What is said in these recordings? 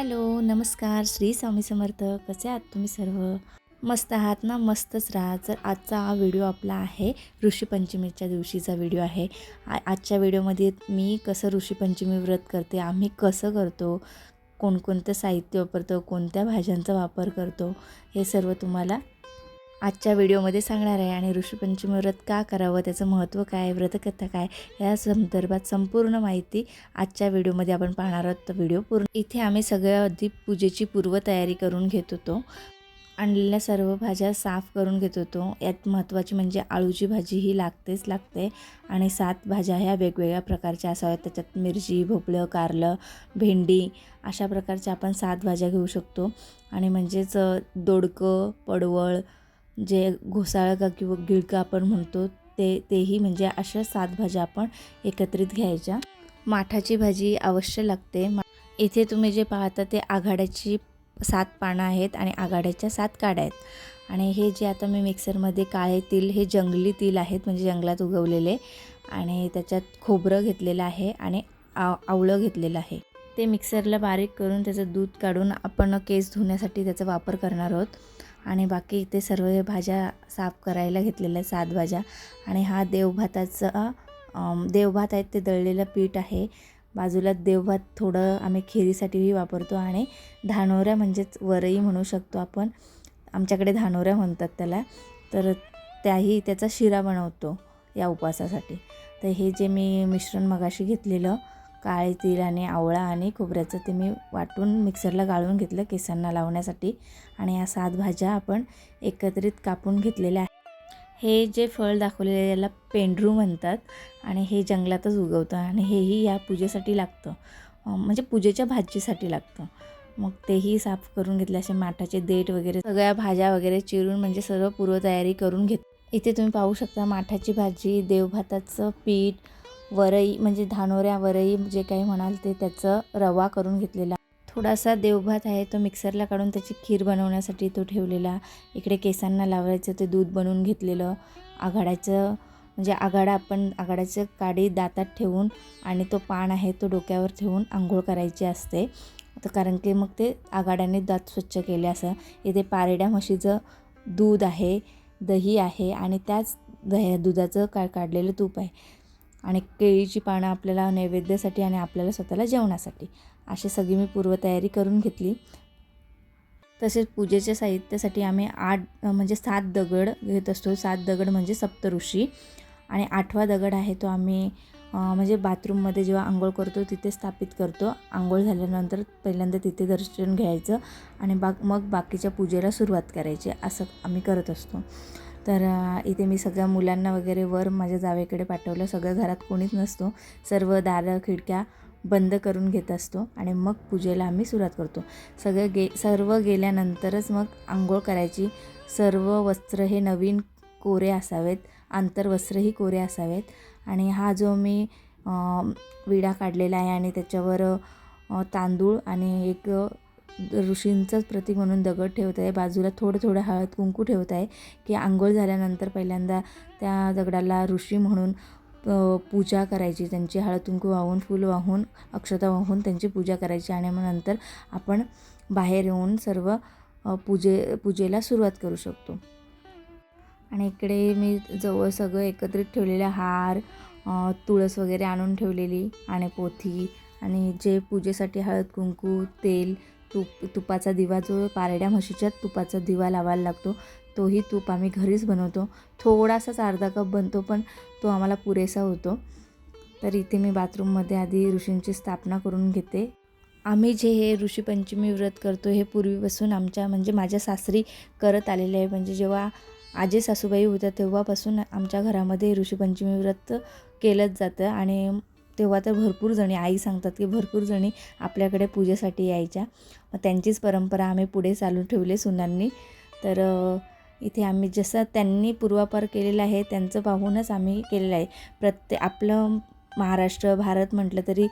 Hello नमस्कार. श्री स्वामी समर्थ. कसे आहात तुम्ही सर्व? मस्त आहात ना? मस्तच राहा. तर आजचा हा व्हिडिओ आपला आहे ऋषीपंचमीच्या दिवशीचा व्हिडिओ आहे. आजच्या व्हिडिओमध्ये मी कसं ऋषीपंचमी व्रत करते आम्ही कसं करतो कोणकोणतं साहित्य वापरतो कोणत्या भाज्यांचा वापर करतो हे सर्व तुम्हाला आजच्या व्हिडिओमध्ये सांगणार आहे आणि ऋषीपंचमी व्रत का करावं? त्याचं महत्त्व काय व्रतकथा काय या संदर्भात संपूर्ण माहिती आजच्या व्हिडिओमध्ये आपण पाहणार आहोत. तर व्हिडिओ पूर्ण इथे आम्ही सगळ्या आधी पूजेची पूर्वतयारी करून घेत होतो. आणलेल्या सर्व भाज्या साफ करून घेत होतो. यात महत्त्वाची म्हणजे आळूची भाजी ही लागतेच लागते. आणि सात भाज्या ह्या वेगवेगळ्या प्रकारच्या असाव्यात. त्याच्यात मिरची भोपळं कारलं भेंडी अशा प्रकारच्या आपण सात भाज्या घेऊ शकतो. आणि म्हणजेच दोडकं पडवळ जे घोसाळं किंवा गिळकं आपण म्हणतो ते तेही म्हणजे अशा सात भाज्या आपण एकत्रित घ्यायच्या. माठाची भाजी अवश्य लागते. मा इथे तुम्ही जे पाहता ते आघाड्याची सात पानं आहेत आणि आघाड्याच्या सात काड्या आहेत. आणि हे जे आता मी मिक्सरमध्ये काळे तिल हे जंगली तिल आहेत म्हणजे जंगलात उगवलेले. आणि त्याच्यात खोबरं घेतलेलं आहे आणि आव आवळं घेतलेलं आहे. ते मिक्सरला बारीक करून त्याचं दूध काढून आपण केस धुण्यासाठी त्याचा वापर करणार आहोत. आणि बाकी इथे सर्व भाज्या साफ करायला घेतलेल्या सात भाज्या. आणि हा देवभाताचा देवभात आहे ते दळलेलं पीठ आहे. बाजूला देवभात थोडं आम्ही खिरीसाठीही वापरतो आणि धानोऱ्या म्हणजेच वरई म्हणू शकतो आपण. आमच्याकडे धानोऱ्या म्हणतात त्याला. तर त्याही त्याचा शिरा बनवतो या उपवासासाठी. तर हे जे मी मिश्रण मगाशी घेतलेलं काळे तीळ आणि आवळा आणि खोबऱ्याचं ते मी वाटून मिक्सरला गाळून घेतलं केसांना लावण्यासाठी. आणि या सात भाज्या आपण एकत्रित कापून घेतलेल्या आहेत. हे जे फळ दाखवलेलं आहे याला पेंढरू म्हणतात. आणि हे जंगलातच उगवतं आणि हेही या पूजेसाठी लागतं. म्हणजे पूजेच्या भाजीसाठी लागतं. मग तेही साफ करून घेतले असे माठाचे देठ वगैरे सगळ्या भाज्या वगैरे चिरून म्हणजे सर्व पूर्वतयारी करून घेत. इथे तुम्ही पाहू शकता माठाची भाजी देवभाताचं पीठ वरई म्हणजे धानोऱ्या वरई जे काही म्हणाल ते त्याचं रवा करून घेतलेला. थोडासा देवभात आहे तो मिक्सरला काढून त्याची खीर बनवण्यासाठी तो ठेवलेला. इकडे केसांना लावायचं ते दूध बनवून घेतलेलं. आघाड्याचं म्हणजे आघाडा आपण आघाड्याचं काडी दातात ठेवून आणि तो पान आहे तो डोक्यावर ठेवून आंघोळ करायची असते. तर कारण की मग ते आघाड्याने दात स्वच्छ केले असं. इथे पारेड्या म्हशीचं दूध आहे दही आहे आणि त्याच दह्या दुधाचं का काढलेलं तूप आहे. आणि केळीची पानं आपल्याला नैवेद्यासाठी आणि आपल्याला स्वतःला जेवणासाठी. अशी सगळी मी पूर्वतयारी करून घेतली. तसेच पूजेच्या साहित्यासाठी आम्ही आठ म्हणजे सात दगड घेत असतो. सात दगड म्हणजे सप्तऋषी. आणि आठवा दगड आहे तो आम्ही म्हणजे बाथरूममध्ये जेव्हा आंघोळ करतो तिथे स्थापित करतो. आंघोळ झाल्यानंतर पहिल्यांदा तिथे दर्शन घ्यायचं आणि बाग मग बाकीच्या पूजेला सुरुवात करायची. असं आम्ही करत असतो. तर इथे मी सगळ्या मुलांना वगैरे वर माझ्या जावेकडे पाठवलं. सगळं घरात कोणीच नसतो. सर्व दारं खिडक्या बंद करून घेत असतो आणि मग पूजेला आम्ही सुरुवात करतो. सगळं गे सर्व गेल्यानंतरच मग आंघोळ करायची. सर्व वस्त्र हे नवीन कोरे असावेत. आंतरवस्त्रही कोरे असावेत. आणि हा जो मी विडा काढलेला आहे आणि त्याच्यावर तांदूळ आणि एक ऋषींचंच प्रतीक म्हणून दगड ठेवत आहे. बाजूला थोडं थोडं हळद कुंकू ठेवत आहे की आंघोळ झाल्यानंतर पहिल्यांदा त्या दगडाला ऋषी म्हणून पूजा करायची. त्यांची हळद कुंकू वाहून फूल वाहून अक्षता वाहून त्यांची पूजा करायची आणि मग नंतर आपण बाहेर येऊन सर्व पूजे पूजेला सुरुवात करू शकतो. आणि इकडे मी जवळ सगळं एकत्रित ठेवलेले हार तुळस वगैरे आणून ठेवलेली आणि पोथी आणि जे पूजेसाठी हळद कुंकू तेल तूप तुपाचा दिवा जो पारड्या म्हशीच्या तुपाचा दिवा लावायला लागतो तोही तूप आम्ही घरीच बनवतो. थोडासाच अर्धा कप बनतो पण तो आम्हाला पुरेसा होतो. तर इथे मी बाथरूममध्ये आधी ऋषींची स्थापना करून घेते. आम्ही जे हे ऋषीपंचमी व्रत करतो हे पूर्वीपासून आमच्या म्हणजे माझ्या सासरी करत आलेले आहे. म्हणजे जेव्हा आजी सासूबाई होत्या तेव्हापासून आमच्या घरामध्ये ऋषीपंचमी व्रत केलंच जातं. आणि तेव्हा तर भरपूर जणी आई सांगतात की भरपूर जणी आपल्याकडे पूजेसाठी यायच्या. मग त्यांचीच परंपरा आम्ही पुढे चालू ठेवली सुनांनी. तर इथे आम्ही जसं त्यांनी पूर्वापार केलेलं आहे त्यांचं पाहूनच आम्ही केलेलं आहे. प्रत्ये आपलं महाराष्ट्र भारत म्हटलं तरी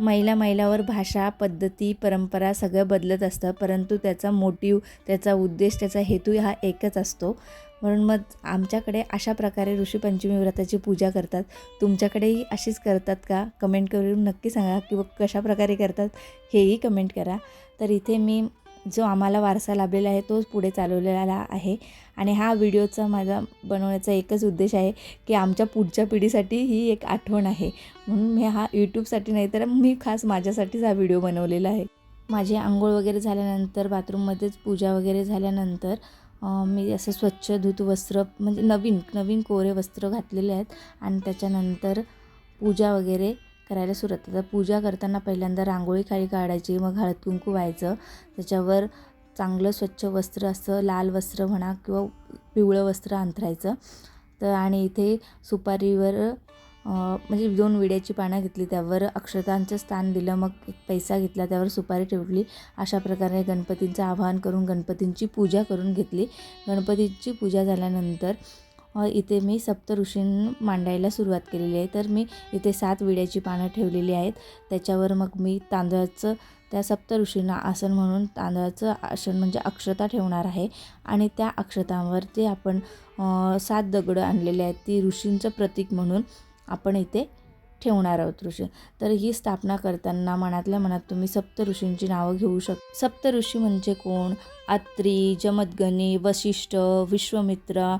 मैला मैलावर भाषा पद्धती परंपरा सगळं बदलत असतं. परंतु त्याचा मोटिव त्याचा उद्देश त्याचा हेतू हा एकच असतो. म्हणून मग आमच्याकडे अशा प्रकारे ऋषीपंचमी व्रताची पूजा करतात. तुमच्याकडेही अशीच करतात का? कमेंट करून नक्की सांगा किंवा कशा प्रकारे करतात हेही कमेंट करा. तर इथे मी जो आम्हाला वारसा लाभलेला आहे तोच पुढे चालवलेला आहे. आणि हा व्हिडिओचा माझा बनवण्याचा एकच उद्देश आहे की आमच्या पुढच्या पिढीसाठी ही एक आठवण आहे. म्हणून मी हा यूट्यूबसाठी नाही तर मी खास माझ्यासाठीच हा व्हिडिओ बनवलेला आहे. माझी आंघोळ वगैरे झाल्यानंतर बाथरूममध्येच पूजा वगैरे झाल्यानंतर मी असं स्वच्छ धूत वस्त्र म्हणजे नवीन नवीन कोरे वस्त्र घातलेले आहेत. आणि त्याच्यानंतर पूजा वगैरे करायला सुरुवात. आता पूजा करताना पहिल्यांदा रांगोळी खाली काढायची मग हळद कुंकू व्हायचं. त्याच्यावर चांगलं स्वच्छ वस्त्र असं लाल वस्त्र म्हणा किंवा पिवळं वस्त्र अंथरायचं. तर आणि इथे सुपारीवर म्हणजे दोन विड्याची पानं घेतली त्यावर अक्षतांचं स्थान दिलं मग एक पैसा घेतला त्यावर सुपारी ठेवली. अशा प्रकारे गणपतींचं आवाहन करून गणपतींची पूजा करून घेतली. गणपतीची पूजा झाल्यानंतर इथे मी सप्तऋषीं मांडायला सुरुवात केलेली आहे. तर मी इथे सात विड्याची पानं ठेवलेली आहेत. त्याच्यावर मग मी तांदळाचं त्या सप्त ऋषींना आसन म्हणून तांदळाचं आसन म्हणजे अक्षता ठेवणार आहे. आणि त्या अक्षतांवरती आपण सात दगडं आणलेले आहेत ती ऋषींचं प्रतीक म्हणून आपण इथे ठेवणार आहोत ऋषी. तर ही स्थापना करताना मनातल्या मनात तुम्ही सप्त ऋषींची नावं घेऊ शक सप्तऋषी म्हणजे कोण? अत्री जमदगणी वशिष्ठ विश्वमित्र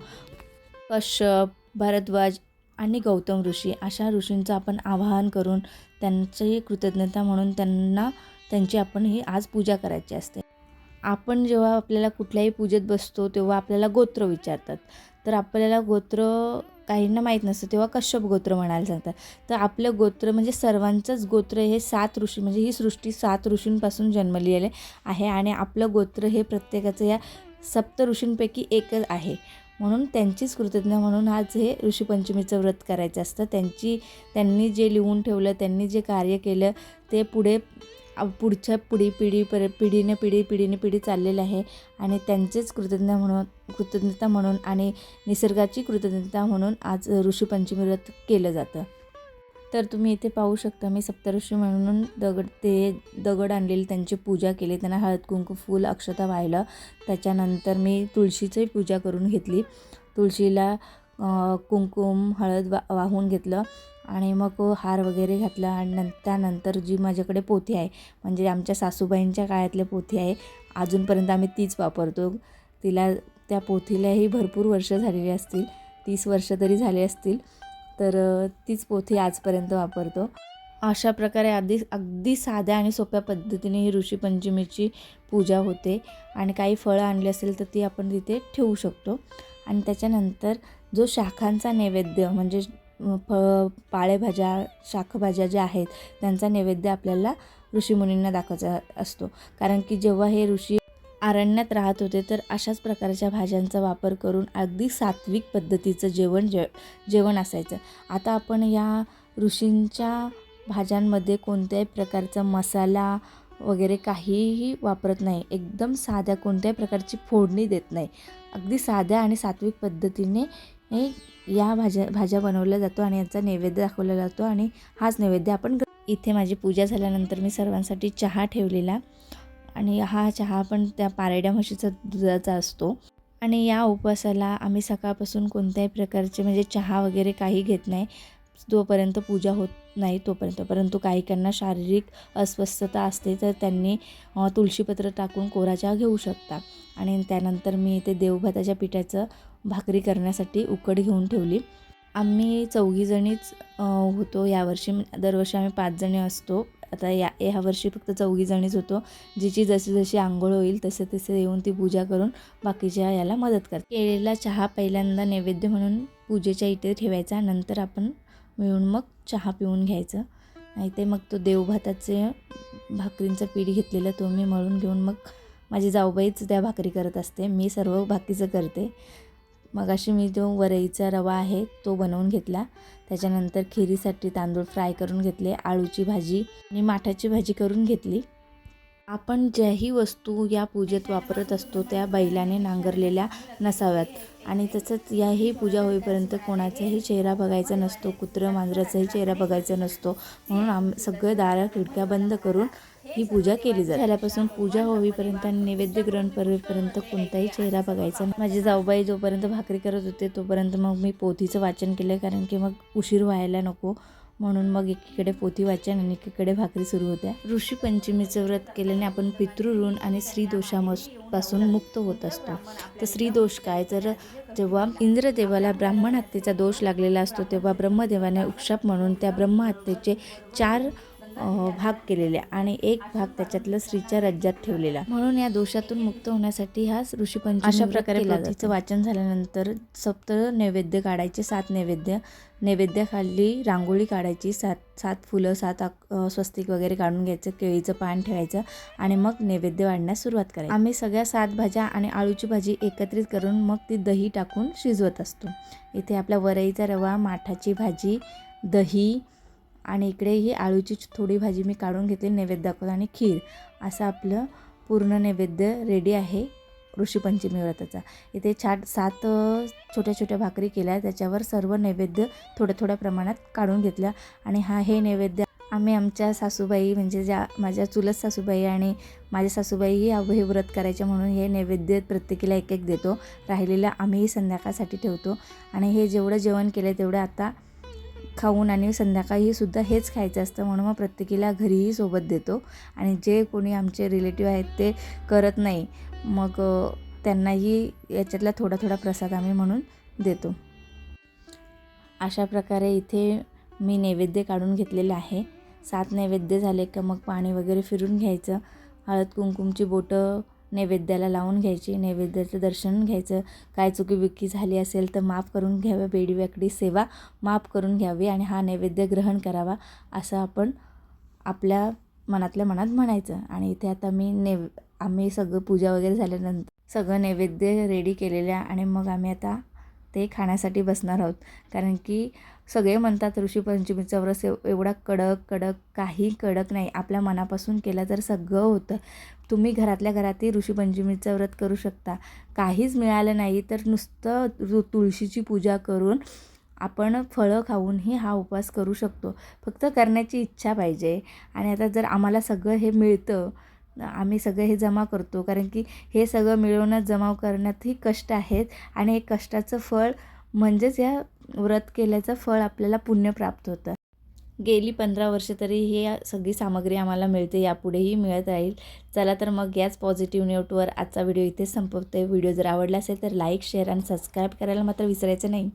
कश्यप भारद्वाज आणि गौतम ऋषी अशा ऋषींचं आपण आवाहन करून त्यांची कृतज्ञता म्हणून त्यांना त्यांची आपण ही आज पूजा करायची असते. आपण जेव्हा आपल्याला कुठल्याही पूजेत बसतो तेव्हा आपल्याला गोत्र विचारतात. तर आपल्याला गोत्र काहींना माहीत नसतं तेव्हा कश्यप गोत्र म्हणायला सांगतात. तर आपलं गोत्र म्हणजे सर्वांचंच गोत्र हे सात ऋषी म्हणजे ही सृष्टी सात ऋषींपासून जन्मलेले आहे आणि आपलं गोत्र हे प्रत्येकाचं या सप्त ऋषींपैकी एकच आहे. म्हणून त्यांचीच कृतज्ञ म्हणून आज हे ऋषीपंचमीचं व्रत करायचं असतं. त्यांची त्यांनी जे लिहून ठेवलं त्यांनी जे कार्य केलं ते पुढे पुढच्या पिढी पिढी पर पिढीने पिढी पिढीने पिढी चाललेलं आहे. आणि त्यांचेच कृतज्ञ म्हणून कृतज्ञता म्हणून आणि निसर्गाची कृतज्ञता म्हणून आज ऋषीपंचमी व्रत केलं जातं. तर तुम्ही इथे पाहू शकता मी सप्तऋषी म्हणून दगड ते दगड आणलेले त्यांची पूजा केली त्यांना हळद कुंकू फूल अक्षता वाहिलं. त्याच्यानंतर मी तुळशीची पूजा करून घेतली. तुळशीला कुंकुम हळद वा वाहून घेतलं आणि मग हार वगैरे घातला. आणि नं त्यानंतर जी माझ्याकडे पोथी आहे म्हणजे आमच्या सासूबाईंच्या काळातले पोथी आहे अजूनपर्यंत आम्ही तीच वापरतो. तिला त्या पोथीलाही भरपूर वर्ष झालेली असतील तीस वर्ष तरी झाले असतील. तर तीच पोथी आजपर्यंत वापरतो. अशा प्रकारे अगदी अगदी साध्या आणि सोप्या पद्धतीने ही ऋषीपंचमीची पूजा होते आणि काही फळं आणली असेल तर ती आपण तिथे ठेवू शकतो. आणि त्याच्यानंतर जो शाखांचा नैवेद्य म्हणजे फळ फ पाळेभाज्या शाखभाज्या ज्या आहेत त्यांचा नैवेद्य आपल्याला ऋषीमुनींना दाखवायचा असतो. कारण की जेव्हा हे ऋषी अरण्यात राहत होते तर अशाच प्रकारच्या भाज्यांचा वापर करून अगदी सात्विक पद्धतीचं जेवण जे जेवण असायचं. आता आपण या ऋषींच्या भाज्यांमध्ये कोणत्याही प्रकारचा मसाला वगैरे काहीही वापरत नाही. एकदम साध्या कोणत्याही प्रकारची फोडणी देत नाही. अगदी साध्या आणि सात्विक पद्धतीने हे या भाज्या भाज्या बनवल्या जातो आणि याचा नैवेद्य दाखवला जातो आणि हाच नैवेद्य आपण इथे माझी पूजा झाल्यानंतर मी सर्वांसाठी चहा ठेवलेला. आणि हा चहा पण त्या पारड्या म्हशीचा दुधाचा असतो. आणि या उपवासाला आम्ही सकाळपासून कोणत्याही प्रकारचे म्हणजे चहा वगैरे काही घेत नाही. जोपर्यंत पूजा होत नाही तोपर्यंत परंतु काहीकांना शारीरिक अस्वस्थता असते तर त्यांनी तुळशीपत्र टाकून कोरा चहा घेऊ शकता. आणि त्यानंतर मी इथे देवभाताच्या पिठाचं भाकरी करण्यासाठी उकड घेऊन ठेवली. आम्ही चौघीजणीच होतो यावर्षी. दरवर्षी आम्ही पाचजणी असतो. आता या ह्या वर्षी फक्त चौघीजणीच होतो. जिची जशी जशी आंघोळ होईल तसे तसे येऊन ती पूजा करून बाकीच्या याला मदत करते. केलेला चहा पहिल्यांदा नैवेद्य म्हणून पूजेच्या इथे ठेवायचा. नंतर आपण मिळून मग चहा पिऊन घ्यायचं. नाही ते मग तो देवभाताचे भाकरींचं पीठ घेतलेलं तो मी मळून घेऊन मग माझी जाऊबाईच त्या भाकरी करत असते. मी सर्व बाकीचं करते. मग अशी मी जो वरईचा रवा आहे तो बनवून घेतला. त्याच्यानंतर खिरीसाठी तांदूळ फ्राय करून घेतले आळूची भाजी आणि माठाची भाजी करून घेतली. आपण ज्याही वस्तू या पूजेत वापरत असतो त्या बैलाने नांगरलेल्या नसाव्यात. आणि तसंच याही पूजा होईपर्यंत कोणाचाही चेहरा बघायचा नसतो कुत्रं मांजराचाही चेहरा बघायचा नसतो. म्हणून आम सगळं दारा खिडक्या बंद करून ही पूजा केली जाते. झाल्यापासून पूजा होईपर्यंत आणि नैवेद्य ग्रहण करेपर्यंत कोणताही चेहरा बघायचा माझी जाऊबाई जोपर्यंत भाकरी करत होते तोपर्यंत मग मी पोथीचं वाचन केलं कारण की मग उशीर व्हायला नको. म्हणून मग एकीकडे पोथी वाचन आणि एकीकडे भाकरी सुरू होत्या. ऋषी पंचमीचं व्रत केल्याने आपण पितृऋण आणि स्त्री दोषापासून मुक्त होत असतो. तर स्त्री दोष काय? तर जेव्हा इंद्रदेवाला ब्राह्मण हत्येचा दोष लागलेला असतो तेव्हा ब्रह्मदेवाने उक्षाप म्हणून त्या ब्रह्महत्येचे चार भाग केलेले आणि एक भाग त्याच्यातलं स्त्रीच्या राज्यात ठेवलेला. म्हणून या दोषातून मुक्त होण्यासाठी हा ऋषीपंचमी अशा प्रकारे पोथीचं वाचन झाल्यानंतर सप्त नैवेद्य काढायचे सात नैवेद्य नैवेद्याखाली रांगोळी काढायची सात सात फुलं सात स्वस्तिक वगैरे काढून घ्यायचं केळीचं पान ठेवायचं आणि मग नैवेद्य वाढण्यास सुरुवात करायची. आम्ही सगळ्या सात भाज्या आणि आळूची भाजी एकत्रित करून मग ती दही टाकून शिजवत असतो. इथे आपला वरईचा रवा माठाची भाजी दही आणि इकडे ही आळूची थोडी भाजी मी काढून घेतली नैवेद्य दाखवला आणि खीर. असं आपलं पूर्ण नैवेद्य रेडी आहे ऋषीपंचमी व्रताचा. इथे छाट सात छोट्या छोट्या भाकरी केल्या त्याच्यावर सर्व नैवेद्य थोड्या थोड्या प्रमाणात काढून घेतल्या. आणि हा हे नैवेद्य आम्ही आमच्या सासूबाई म्हणजे ज्या माझ्या चुलत सासूबाई आणि माझ्या सासूबाईही अब हे व्रत करायचे म्हणून हे नैवेद्य प्रत्येकीला एक एक देतो. राहिलेलं आम्हीही संध्याकाळसाठी ठेवतो. आणि हे जेवढं जेवण केलं तेवढं आता खाऊन आणि संध्याकाळी सुद्धा हेच खायचं असतं. म्हणून मग प्रत्येकीला घरीही सोबत देतो. आणि जे कोणी आमचे रिलेटिव्ह आहेत ते करत नाही मग त्यांनाही याच्यातला थोडा थोडा प्रसाद आम्ही म्हणून देतो. अशा प्रकारे इथे मी नैवेद्य काढून घेतलेलं आहे. सात नैवेद्य झाले का मग पाणी वगैरे फिरून घ्यायचं. हळद कुंकुमची बोटं नैवेद्याला लावून घ्यायची नैवेद्याचं दर्शन घ्यायचं. काय चुकी बिकी झाली असेल तर माफ करून घ्यावं बेडीव्याकडी सेवा माफ करून घ्यावी आणि हा नैवेद्य ग्रहण करावा असं आपण आपल्या मनातल्या मनात म्हणायचं. आणि इथे आता मी नैव आम्ही सगळं पूजा वगैरे झाल्यानंतर सगळं नैवेद्य रेडी केलेलं आहे. आणि मग आम्ही आता ते खाण्यासाठी बसणार आहोत. कारण की सगळे म्हणतात ऋषीपंचमीचा व्रत एव एवढा कडक कडक काही कडक नाही. आपल्या मनापासून केलं तर सगळं होतं. तुम्ही घरातल्या घरातही ऋषीपंचमीचं व्रत करू शकता. काहीच मिळालं नाही तर नुसतं ऋ तुळशीची पूजा करून आपण फळं खाऊनही हा उपवास करू शकतो. फक्त करण्याची इच्छा पाहिजे. आणि आता जर आम्हाला सगळं हे मिळतं आम्ही सगळं हे जमा करतो. कारण की हे सगळं मिळवण्यात जमा करण्यातही कष्ट आहेत. आणि हे कष्टाचं फळ म्हणजेच या व्रत केल्याचं फळ आपल्याला पुण्य प्राप्त होतं. गेली पंधरा वर्ष तरी हे सगळी सामग्री आम्हाला मिळते. यापुढेही मिळत राहील. चला तर मग याच पॉझिटिव्ह नोटवर आजचा व्हिडिओ इथेच संपवते. व्हिडिओ जर आवडला असेल तर लाईक शेअर आणि सबस्क्राईब करायला मात्र विसरायचं नाही.